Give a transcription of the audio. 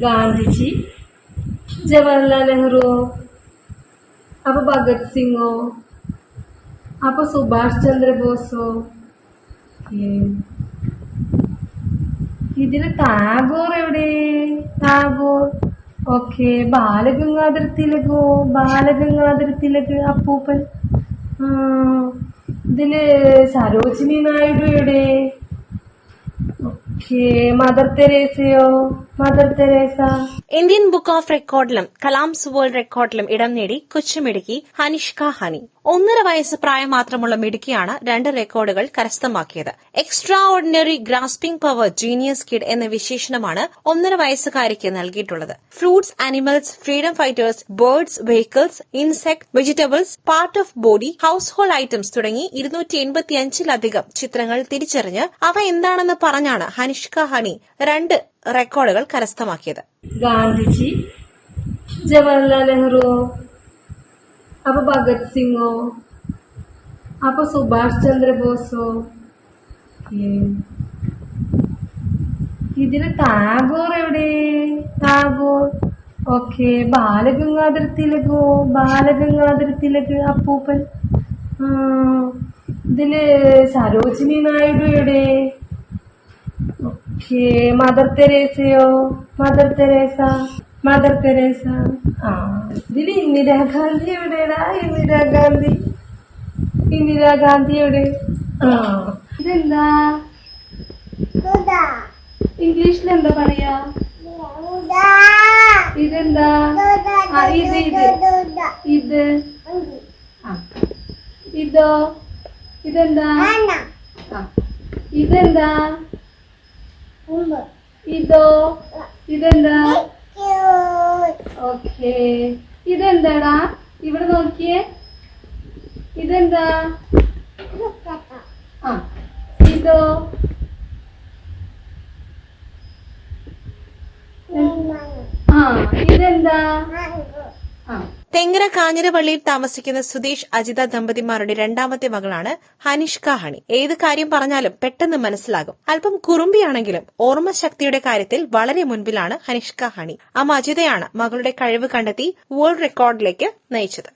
ഗാന്ധിജി ജവഹർലാൽ നെഹ്റുവോ അപ്പൊ ഭഗത് സിംഗോ അപ്പൊ സുഭാഷ് ചന്ദ്രബോസോ ഏ. ഇതിൽ ടാഗോർ എവിടെ? ടാഗോർ. ഓക്കെ ബാലഗംഗാധര തിലകോ ബാലഗംഗാധര തിലക് അപ്പൂപ്പൻ ഇതിൽ സരോജിനി നായിഡു എവിടെ? Mother തെരേസയോ? Mother Teresa? Indian book of റെക്കോർഡിലും Kalam's world റെക്കോർഡിലും ഇടം നേടി കൊച്ചുമിടുക്കി ഹനിഷ്ക ഹനി. ഒന്നര വയസ്സ് പ്രായം മാത്രമുള്ള മിടുക്കിയാണ് രണ്ട് റെക്കോർഡുകൾ കരസ്ഥമാക്കിയത്. Extraordinary grasping power genius kid എന്ന വിശേഷണമാണ് ഒന്നര വയസ്സുകാരിക്ക് നൽകിയിട്ടുള്ളത്. Fruits animals freedom fighters birds vehicles insect vegetables part of body household items തുടങ്ങി ഇരുന്നൂറ്റി എൺപത്തിയഞ്ചിലധികം ചിത്രങ്ങൾ തിരിച്ചറിഞ്ഞ് അവ എന്താണെന്ന് പറഞ്ഞാണ് ഹനിഷ്ക ഹണി രണ്ട് റെക്കോർഡുകൾ കരസ്ഥമാക്കിയത്. ഗാന്ധിജി ജവഹർലാൽ നെഹ്റു അപ്പൊ ഭഗത് സിംഗോ അപ്പൊ സുഭാഷ് ചന്ദ്രബോസോ ഇതിന് ടാഗോർ എവിടെ? ടാഗോർ. ഓക്കെ ബാലഗംഗാധര തിലകോ ബാലഗംഗാധര തിലക് അപ്പൂപ്പൻ ഇതിൽ സരോജിനി നായിഡു എവിടെ? ഓക്കെ മദർ തെരേസയോ മദർ തെരേസ മദർ തെരേസ ആ. ഇതിൽ ഇന്ദിരാഗാന്ധി എവിടെയാടാ ഇന്ദിരാഗാന്ധി ഇന്ദിരാഗാന്ധി എവിടെ? ആ. ഇതെന്താ? ഇംഗ്ലീഷിൽ എന്താ പറയാ? ഇതെന്താ? ആ ഇത് ഇത്. ഇത്. ആ. ഇതോ? ഇതെന്താ? ആ. ഇതെന്താ? ഇതോ? ഇതെന്താ? ഓക്കേ. ഇതെന്താടാ? ഇവിടെ നോക്കിയേ. ഇതെന്താ? ആ ഇതോ? ആ ഇതെന്താ? ആ. തെങ്ങര കാഞ്ഞിരപള്ളിയിൽ താമസിക്കുന്ന സുധീഷ് അജിത ദമ്പതിമാരുടെ രണ്ടാമത്തെ മകളാണ് ഹനിഷ്ക ഹണി ഏത് കാര്യം പറഞ്ഞാലും പെട്ടെന്ന് മനസ്സിലാകും. അല്പം കുറുമ്പിയാണെങ്കിലും ഓർമ്മശക്തിയുടെ കാര്യത്തിൽ വളരെ മുൻപിലാണ് ഹനിഷ്ക ഹണി അമ്മ അജിതയാണ് മകളുടെ കഴിവ് കണ്ടെത്തി വേൾഡ് റെക്കോർഡിലേക്ക് നയിച്ചത്.